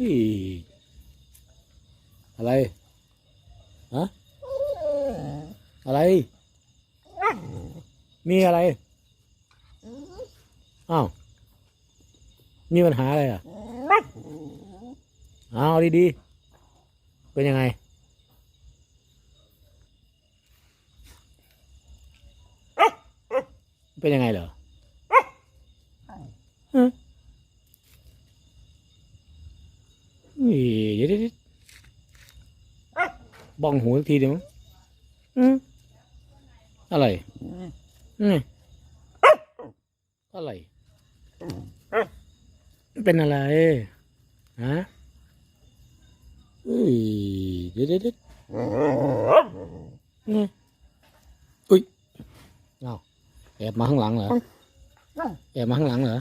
อีอะไร ฮะ อะไร มีอะไร อ้าว มีปัญหาอะไรอะเอาดีๆ เป็นยังไง เป็นยังไงเหรอฮะ อีเดี๋ยวเดี๋ยวเดี๋ยวบ้องหูสักทีเดียวมั้งอืมอะไรอืมอะไร เป็นอะไรฮะอุ้ยเดี๋ยวเดี๋ยวเดี๋ยวอืมอุ้ยเอาแอบมาข้างหลังเหรอแอบมาข้างหลังเหรอ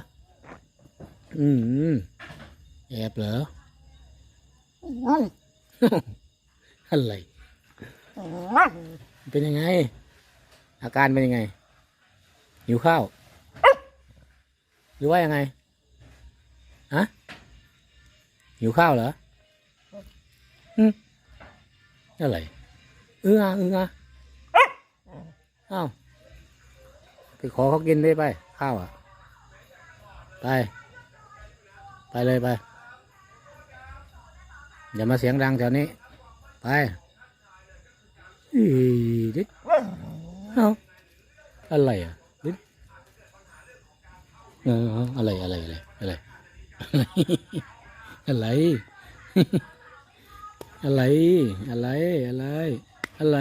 อืมแอบเหรอ อะไร เป็นยังไง อาการเป็นยังไง หิวข้าว หรือว่ายังไง ฮะ หิวข้าวเหรออืมอะไรเอออะเอออะอ้าวไปขอเขากินได้ไป ข้าวอะ ไป ไปเลยไป อย่ามาเสียงดังแถวนี้ ไปอีดิเอาอะไรอะดิเอออะไรอะไรอะไรอะไรอะไรอะไรอะไรอะไรอะไร